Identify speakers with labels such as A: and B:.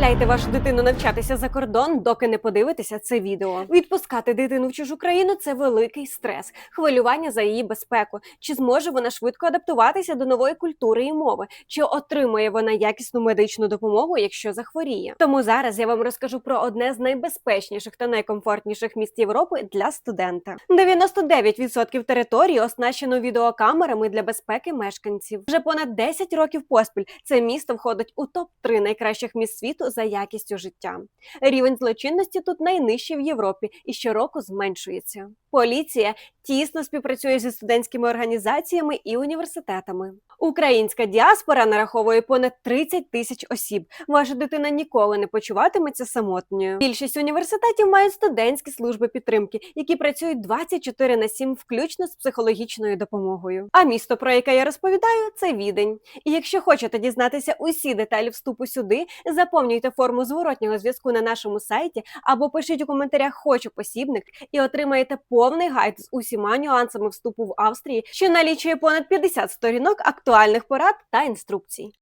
A: відправляйте вашу дитину навчатися за кордон, доки не подивитеся це відео. Відпускати дитину в чужу країну це великий стрес, хвилювання за її безпеку. Чи зможе вона швидко адаптуватися до нової культури і мови? Чи отримує вона якісну медичну допомогу, якщо захворіє? Тому зараз я вам розкажу про одне з найбезпечніших та найкомфортніших міст Європи для студента. 99% території оснащено відеокамерами для безпеки мешканців. Вже понад 10 років поспіль це місто входить у топ 3 найкращих міст світу за якістю життя. Рівень злочинності тут найнижчий в Європі і щороку зменшується. Поліція тісно співпрацює зі студентськими організаціями і університетами. Українська діаспора нараховує понад 30 тисяч осіб. Ваша дитина ніколи не почуватиметься самотньою. Більшість університетів мають студентські служби підтримки, які працюють 24 на 7, включно з психологічною допомогою. А місто, про яке я розповідаю, це відень. І якщо хочете дізнатися усі деталі вступу сюди, заповнюйте форму зворотнього зв'язку на нашому сайті або пишіть у коментарях Хочу посібник і отримаєте повний гайд з усіма нюансами вступу в Австрії, що налічує понад 50 сторінок актуальних порад та інструкцій.